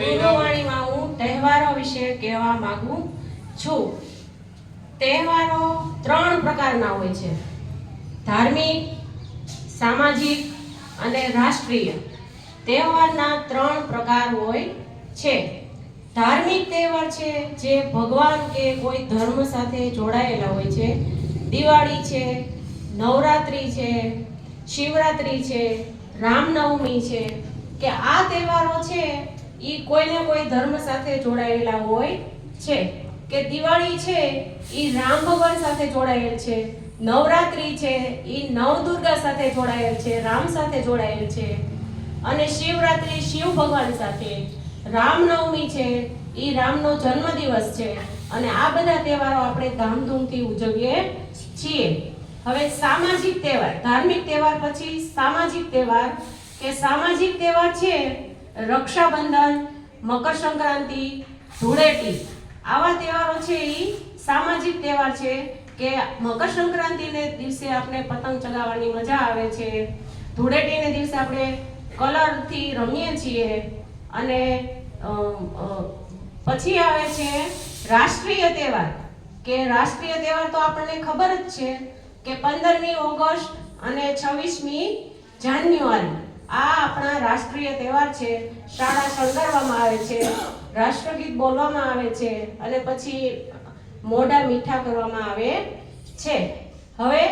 ગુરુવાણીમાં હું તહેવારો વિશે કહેવા માંગુ છું. તહેવારો ત્રણ પ્રકારના હોય છે. ધાર્મિક, સામાજિક અને રાષ્ટ્રીય. તહેવારના ત્રણ પ્રકાર હોય છે. ધાર્મિક તહેવાર છે જે ભગવાન કે કોઈ ધર્મ સાથે જોડાયેલા હોય છે. દિવાળી છે, નવરાત્રિ છે, શિવરાત્રિ છે, રામનવમી છે. કે આ તહેવારો છે ઈ કોઈને કોઈ ધર્મ સાથે જોડાયેલા હોય છે. કે દિવાળી છે એ રામ ભગવાન સાથે જોડાયેલ છે, નવરાત્રિ છે એ નવદુર્ગા સાથે જોડાયેલ છે, રામ સાથે જોડાયેલ છે. અને શિવરાત્રિ શિવ ભગવાન સાથે. રામનવમી છે એ રામનો જન્મદિવસ છે. અને આ બધા તહેવારો આપણે ધામધૂમથી ઉજવીએ છીએ. હવે સામાજિક તહેવાર, ધાર્મિક તહેવાર પછી સામાજિક તહેવાર. કે સામાજિક તહેવાર છે રક્ષાબંધન મકર સંક્રાંતિ ધૂળેટી આવા તહેવારો છે એ સામાજિક તહેવાર છે કે મકર સંક્રાંતિને દિવસે આપણે પતંગ ચગાવવાની મજા આવે છે. ધૂળેટીને દિવસે આપણે કલરથી રમીએ છીએ અને પછી આવે છે રાષ્ટ્રીય તહેવાર. કે રાષ્ટ્રીય તહેવાર તો આપણને ખબર જ છે કે પંદરમી ઓગસ્ટ અને છવ્વીસમી જાન્યુઆરી આ આપણા રાષ્ટ્રીય તહેવાર છે. શાળા શણગારવામાં આવે છે. રાષ્ટ્રગીત બોલવામાં આવે છે. અને પછી મોઢા મીઠા કરવામાં આવે છે. હવે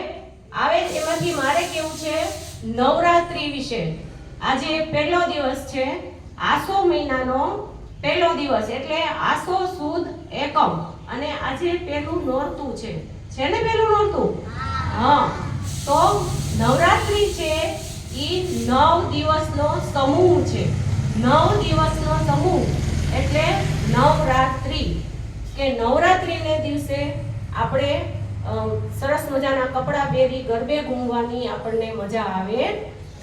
આવે એમાંથી મારે કેવું છે? નવરાત્રી વિશે. આજે પહેલો દિવસ છે. આસો મહિનાનો પહેલો દિવસ એટલે આસો સુદ એકમ. અને આજે પહેલું નોરતું છે. છે ને પહેલું નોરતું? હા. તો નવરાત્રી છે ઈ નવ દિવસનો સમૂહ છે. નવ દિવસનો સમૂહ એટલે નવરાત્રી. કે નવરાત્રીને દિવસે આપણે સરસ મજાના કપડાં પહેરી ગરબે ઘૂમવાની આપણને મજા આવે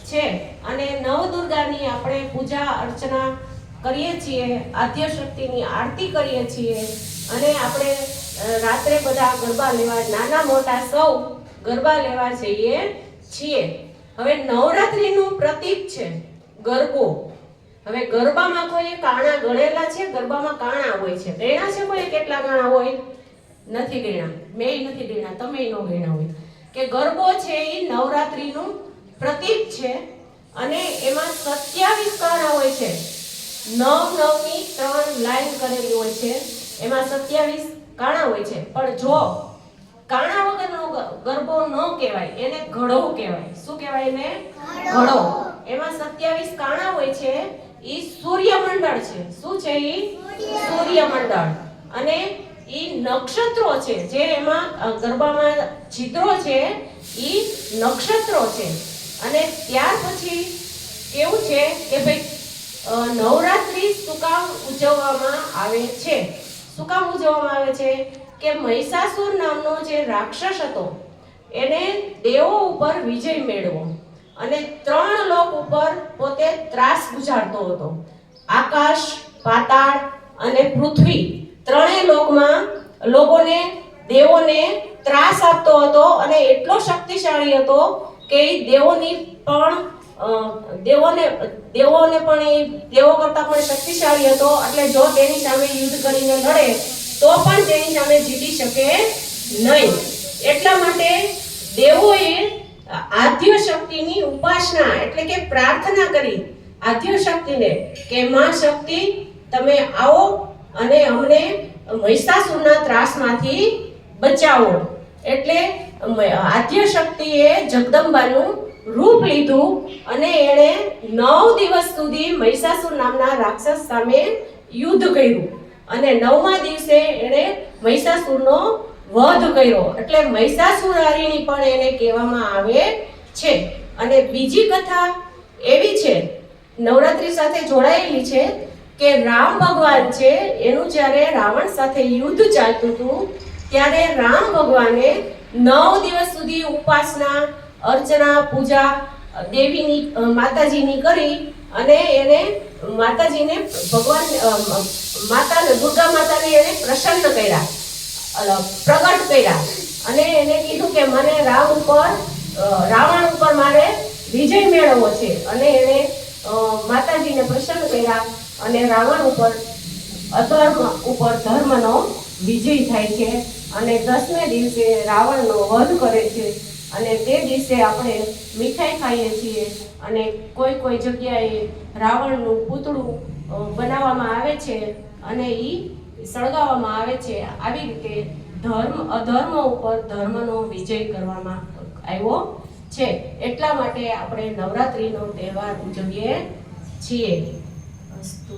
છે. અને નવદુર્ગાની આપણે પૂજા અર્ચના કરીએ છીએ આદ્ય શક્તિની આરતી કરીએ છીએ. અને આપણે રાત્રે બધા ગરબા લેવા, નાના મોટા સૌ ગરબા લેવા જઈએ છીએ. હવે નવરાત્રીનું પ્રતીક છે ગરબો. હવે ગરબામાં કોઈ કાણા ગણેલા છે, ગરબામાં કાણા હોય છે. ગણ્યા છે કોઈ કેટલા કાણા હોય? નથી ગણ્યા. મેં નથી ગણ્યા, તમે નો ગણ્યા હોય. કે ગરબો છે એ નવરાત્રીનું પ્રતીક છે અને એમાં સત્યાવીસ કાણા હોય છે. નવ નવની ત્રણ લાઈન કરેલી હોય છે. એમાં સત્યાવીસ કાણા હોય છે. પણ જો કાણા વગરનો ગરબો ન કહેવાય એને ઘડો કહેવાય. શું કહેવાય એને? ઘડો. એમાં સત્યાવીસ કાણા હોય છે ઈ સૂર્યમંડળ છે. શું છે ઈ? સૂર્યમંડળ. અને ઈ નક્ષત્રો છે જે એમાં ગરબામાં છિદ્રો છે ઈ નક્ષત્રો છે. અને ત્યાર પછી કેવું છે કે ભાઈ નવરાત્રિ નવરાત્રી શું કામ ઉજવવામાં આવે છે. શું કામ ઉજવવામાં આવે છે. કે મહિષાસુર નામનો જે રાક્ષસ હતો, એને દેવો ઉપર વિજય મેળવો. અને ત્રણ લોક ઉપર પોતે ત્રાસ ગુજારતો હતો. આકાશ, પાતાળ અને પૃથ્વી ત્રણેય લોકમાં લોકોને, દેવોને ત્રાસ આપતો હતો અને એટલો શક્તિશાળી હતો કે દેવોની પણ દેવોને દેવોને પણ એ દેવો કરતા પણ શક્તિશાળી હતો. એટલે જો તેની સામે યુદ્ધ કરીને લડે તો પણ તેની સામે જીતી શકે નહીં. એટલા માટે દેવોએ આદ્ય શક્તિની ઉપાસના એટલે કે પ્રાર્થના કરી આદ્ય શક્તિને કે માં શક્તિ, તમે આવો અને અમને મહિષાસુરના ત્રાસમાંથી બચાવો. એટલે આદ્ય શક્તિએ જગદંબાનું રૂપ લીધું અને એણે નવ દિવસ સુધી મહિષાસુર નામના રાક્ષસ સામે યુદ્ધ કર્યું. અને નવમા દિવસે એણે મહિષાસુરનો વધ કર્યો. એટલે મહિષાસુરારીની પણ એને કહેવામાં આવે છે. અને બીજી કથા એવી છે, નવરાત્રી સાથે જોડાયેલી છે કે રામ ભગવાન છે, એનું જ્યારે રાવણ સાથે યુદ્ધ ચાલતું હતું, ત્યારે રામ ભગવાને નવ દિવસ સુધી ઉપાસના અર્ચના, પૂજા દેવીની માતાજીની કરી અને એને માતાજીને ભગવાન માતાને, દુર્ગા માતાને એને પ્રસન્ન કર્યા પ્રગટ કર્યા. અને એને કીધું કે મને રામ ઉપર રાવણ ઉપર મારે વિજય મેળવવો છે. અને એને માતાજીને પ્રસન્ન કર્યા અને રાવણ ઉપર, અધર્મ ઉપર ધર્મનો વિજય થાય છે. અને દસમે દિવસે રાવણનો વધ કરે છે. અને તે દિવસે આપણે મીઠાઈ ખાઈએ છીએ અને કોઈ કોઈ જગ્યાએ રાવણનું પૂતળું બનાવવામાં આવે છે અને એ સળગાવવામાં આવે છે. આવી રીતે ધર્મ, અધર્મ ઉપર ધર્મનો વિજય કરવામાં આવ્યો છે. એટલા માટે આપણે નવરાત્રિનો તહેવાર ઉજવીએ છીએ. અસ્તુ.